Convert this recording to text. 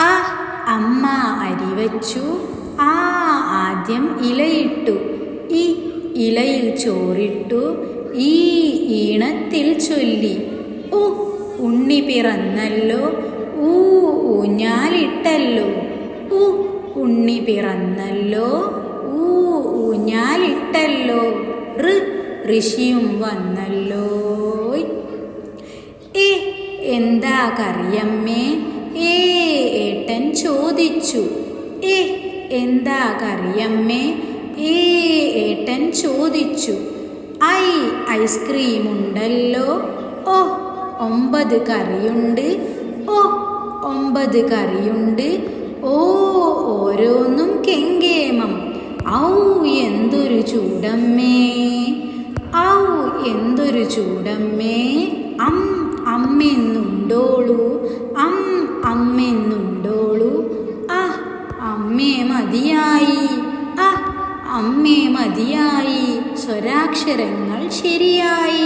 ആ അമ്മ അരി വച്ചു ആ ആദ്യം ഇലയിട്ടു ഈ ഇലയിൽ ചോറിട്ടു ഈ ഈണത്തിൽ ചൊല്ലി. ഉ ഉണ്ണി പിറന്നല്ലോ ഊ ഊഞ്ഞാലിട്ടല്ലോ ഉ ഉണ്ണി പിറന്നല്ലോ ഊ ഊഞ്ഞാലിട്ടല്ലോ ഋ ഋഷിയും വന്നല്ലോ എ എന്താ കറിയമ്മേ? ഏ ഏട്ടൻ ചോദിച്ചു. ഏ എന്താ കറിയമ്മേ ഏ ഏട്ടൻ ചോദിച്ചു. ഐ ഐസ്ക്രീം ഉണ്ടല്ലോ ഓ ഒമ്പത് കറിയുണ്ട്. ഓ ഒമ്പത് കറിയുണ്ട്. ഓ ഓരോന്നും കെങ്കേമം. ഔ എന്തൊരു ചൂടമ്മേ. ഔ എന്തൊരു ചൂടമ്മേ. അം അമ്മെന്നുണ്ടോളൂ അമ്മേ മതിയായി. അ അമ്മേ മതിയായി. സ്വരാക്ഷരങ്ങൾ ശരിയായി.